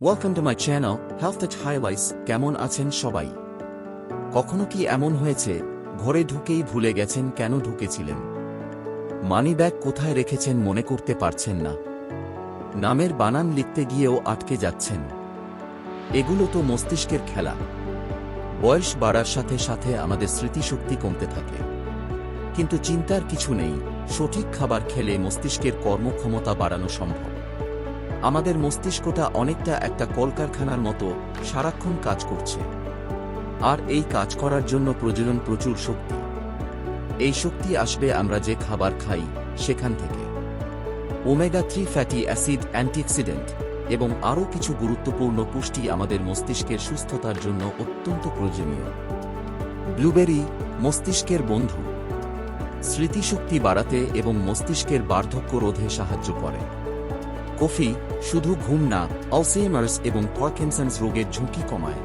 Welcome to my channel health at highlights কেমন আছেন সবাই? কখনো কি এমন হয়েছে, ঘরে ঢুকেই ভুলে গেছেন কেন ঢুকেছিলেন? মানি ব্যাগ কোথায় রেখেছেন মনে করতে পারছেন না। নামের বানান লিখতে গিয়েও আটকে যাচ্ছেন। এগুলো তো মস্তিষ্কের খেলা। বয়স বাড়ার সাথে সাথে আমাদের স্মৃতিশক্তি কমতে থাকে। কিন্তু চিন্তার কিছু নেই, সঠিক খাবার খেলে মস্তিষ্কের কর্মক্ষমতা বাড়ানো সম্ভব। আমাদের মস্তিষ্কটা অনেকটা একটা কলকারখানার মতো সারাক্ষণ কাজ করছে। আর এই কাজ করার জন্য প্রয়োজন প্রচুর শক্তি। এই শক্তি আসবে আমরা যে খাবার খাই সেখান থেকে। Omega three fatty acid antioxidant এবং আরও কিছু গুরুত্বপূর্ণ পুষ্টি আমাদের মস্তিষ্কের সুস্থতার জন্য অত্যন্ত প্রয়োজনীয়। ব্লুবেরি মস্তিষ্কের বন্ধু। স্মৃতিশক্তি বাড়াতে এবং মস্তিষ্কের বার্ধক্য রোধে সাহায্য করে। কফি শুধু ঘুম না অলসেমার্স এবং পার্কিনসন্স রোগের ঝুঁকি কমায়।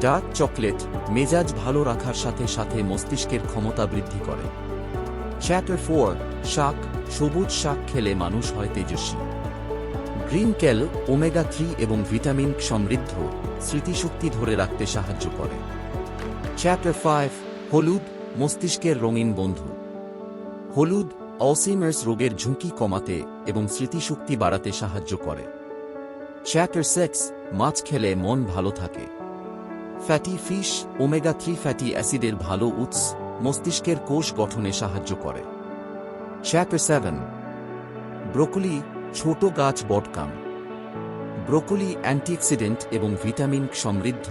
ডার্ক চকলেট মেজাজ ভালো রাখার সাথে সাথে মস্তিষ্কের ক্ষমতা বৃদ্ধি করে। চ্যাপ্টার ফোর, শাক, সবুজ শাক খেলে মানুষ হয় তেজস্বী। গ্রিন কেল, ওমেগা থ্রি এবং ভিটামিন সমৃদ্ধ স্মৃতিশক্তি ধরে রাখতে সাহায্য করে। চ্যাপ্টার ফাইভ, হলুদ মস্তিষ্কের রঙিন বন্ধু। হলুদ অলসিমার্স রোগের ঝুঁকি কমাতে এবং স্মৃতিশক্তি বাড়াতে সাহায্য করে। চ্যাপ্টার সেক্স মাছ খেলে মন ভালো থাকে। Fatty fish omega three fatty অ্যাসিডের ভালো উৎস মস্তিষ্কের কোষ গঠনে সাহায্য করে। চ্যাপ্টার সেভেন ব্রোকলি, ছোট গাছ বটকাম। ব্রোকলি অ্যান্টিঅক্সিডেন্ট এবং ভিটামিন সমৃদ্ধ,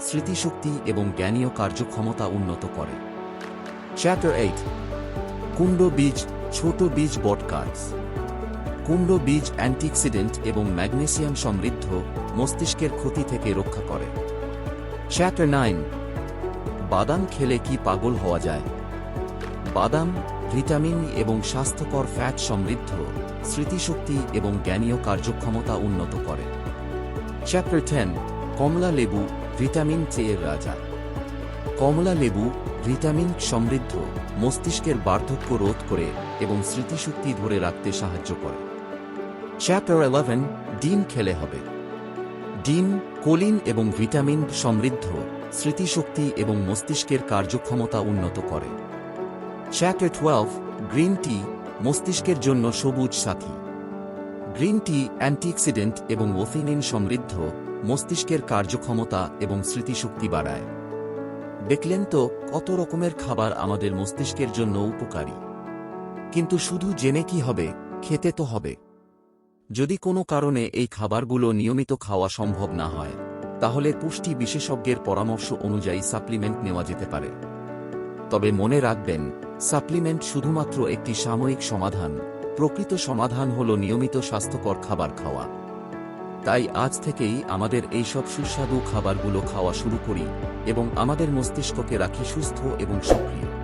স্মৃতিশক্তি এবং জ্ঞানীয় কার্যক্ষমতা উন্নত করে। চ্যাপ্টার এইট কুণ্ড বীজ ছোট বীজ বটকার্স কুণ্ড বীজ অ্যান্টিঅক্সিডেন্ট এবং ম্যাগনেসিয়াম সমৃদ্ধ মস্তিষ্কের ক্ষতি থেকে রক্ষা করে। চ্যাপ্টার নাইন বাদাম খেলে কি পাগল হওয়া যায়? বাদাম, ভিটামিন এবং স্বাস্থ্যকর ফ্যাট সমৃদ্ধ, স্মৃতিশক্তি এবং জ্ঞানীয় কার্যক্ষমতা উন্নত করে। চ্যাপ্টার টেন কমলা লেবু, ভিটামিন চে এর রাজা। কমলা লেবু ভিটামিন সমৃদ্ধ, মস্তিষ্কের বার্ধক্য রোধ করে এবং স্মৃতিশক্তি ধরে রাখতে সাহায্য করে। চ্যাপ্টার ইলেভেন ডিম খেলে হবে। ডিম, কোলিন এবং ভিটামিন সমৃদ্ধ, স্মৃতিশক্তি এবং মস্তিষ্কের কার্যক্ষমতা উন্নত করে। চ্যাপ্টার টুয়েলভ গ্রিন টি, মস্তিষ্কের জন্য সবুজ সাথী। গ্রিন টি, অ্যান্টিঅক্সিডেন্ট এবং ওফিনিন সমৃদ্ধ, মস্তিষ্কের কার্যক্ষমতা এবং স্মৃতিশক্তি বাড়ায়। দেখলেন তো কত রকমের খাবার আমাদের মস্তিষ্কের জন্য উপকারী। কিন্তু শুধু জেনে কি হবে, খেতে তো হবে। যদি কোনো কারণে এই খাবারগুলো নিয়মিত খাওয়া সম্ভব না হয়, তাহলে পুষ্টি বিশেষজ্ঞের পরামর্শ অনুযায়ী সাপ্লিমেন্ট নেওয়া যেতে পারে। তবে মনে রাখবেন, সাপ্লিমেন্ট শুধুমাত্র একটি সাময়িক সমাধান, প্রকৃত সমাধান হল নিয়মিত স্বাস্থ্যকর খাবার খাওয়া। তাই আজ থেকেই আমাদের এইসব সুস্বাদু খাবারগুলো খাওয়া শুরু করি এবং আমাদের মস্তিষ্ককে রাখি সুস্থ এবং সক্রিয়।